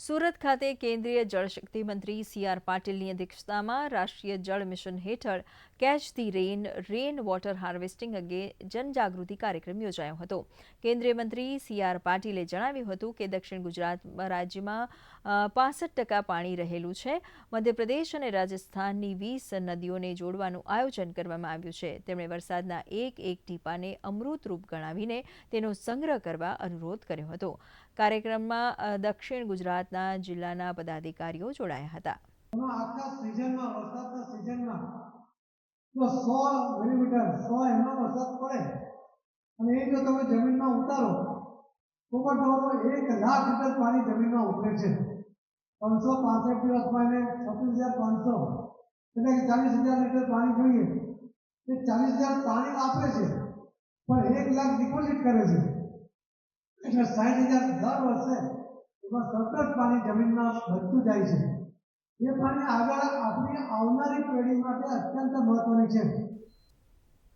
સુરત ખાતે કેન્દ્રીય જળશક્તિ મંત્રી સી આર પાટીલની અધ્યક્ષતામાં રાષ્ટ્રીય જળ મિશન હેઠળ catch the rain rain water harvesting અંગે જનજાગૃતિ કાર્યક્રમ યોજાયો હતો. કેન્દ્રીય મંત્રી સી આર પાટીલે જણાવ્યું હતું કે દક્ષિણ ગુજરાત રાજ્યમાં પાસઠ ટકા પાણી રહેલું છે. મધ્યપ્રદેશ અને રાજસ્થાનની વીસ નદીઓને જોડવાનું આયોજન કરવામાં આવ્યું છે. તેમણે વરસાદના એક એક ટીપાને અમૃતરૂપ ગણાવીને તેનો સંગ્રહ કરવા અનુરોધ કર્યો હતો. કાર્યક્રમમાં દક્ષિણ દક્ષિણ ગુજરાતના જિલ્લાના પદાધિકારીઓ જોડાયા હતા. આખા સિઝનમાં, વરસાદના સિઝનમાં જો સો મિલીમીટર સો એમનો વરસાદ પડે. અને એ જો તમે જમીનમાં ઉતારો, તો પણ તમારો એક લાખ લીટર પાણી જમીનમાં ઉતરે છે. ત્રણસો પાસઠ દિવસમાં એને છત્રીસ હજાર પાંચસો. એટલે કે ચાલીસ હજાર લીટર પાણી જોઈએ. એ ચાલીસ હજાર પાણી વાપરે છે, પણ એક લાખ ડિપોઝિટ કરે છે. એટલે સાઠ હજાર દર વર્ષે એમાં સતત પાણી જમીનમાં વધતું જાય છે. એ પાણી આગળ આપણી આવનારી પેઢી માટે અત્યંત મહત્વની છે.